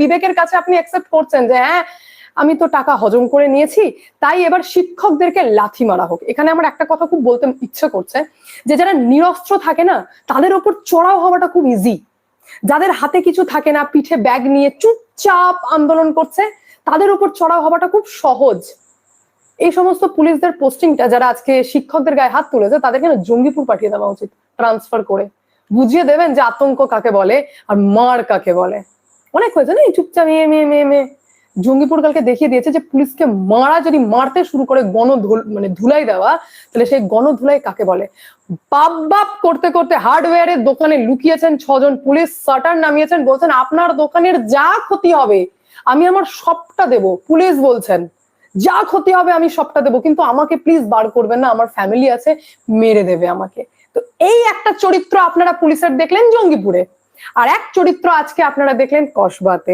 বিবেকের কাছে আপনি অ্যাকসেপ্ট করছেন যে হ্যাঁ আমি তো টাকা হজম করে নিয়েছি, তাই এবার শিক্ষকদেরকে লাথি মারা হোক। এখানে আমার একটা কথা খুব বলতে ইচ্ছে করছে, যে যারা নিরস্ত্র থাকে না, তাদের ওপর চড়াও হওয়াটা খুব ইজি যাদের হাতে কিছু থাকে না, পিঠে ব্যাগ নিয়ে চুপচাপ আন্দোলন করছে, তাদের উপর চড়াও হওয়াটা খুব সহজ। এই সমস্ত পুলিশদের পোস্টিংটা যারা আজকে শিক্ষকদের গায়ে হাত তুলেছে তাদেরকে না জঙ্গিপুর পাঠিয়ে দেওয়া উচিত? ট্রান্সফার করে। বুঝিয়ে দেবেন যে আতঙ্ক কাকে বলে আর মার কাকে বলে। অনেক হয়েছে না চুপচাপ মেয়ে মেয়ে মেয়ে মেয়ে জঙ্গিপুর কালকে দেখিয়ে দিয়েছে যে পুলিশকে মারা, যদি মারতে শুরু করে গণ মানে ধুলাই দেওয়া, তাহলে সেই গণ ধুলাই কাকে বলে? বাপ বাপ করতে করতে হার্ডওয়্যারের দোকানে লুকিয়েছেন ছজন পুলিশ, শাটার নামিয়েছেন, বলছেন, আপনার দোকানের যা ক্ষতি হবে, আমি আমার সবটা দেব। পুলিশ বলছেন, যা ক্ষতি হবে, আমি সবটা দেবো, কিন্তু আমাকে প্লিজ বার করবেন না, আমার ফ্যামিলি আছে, মেরে দেবে আমাকে। তো এই একটা চরিত্র আপনারা পুলিশের দেখলেন জঙ্গিপুরে। আর এক চরিত্র আজকে আপনারা দেখলেন কসবাতে।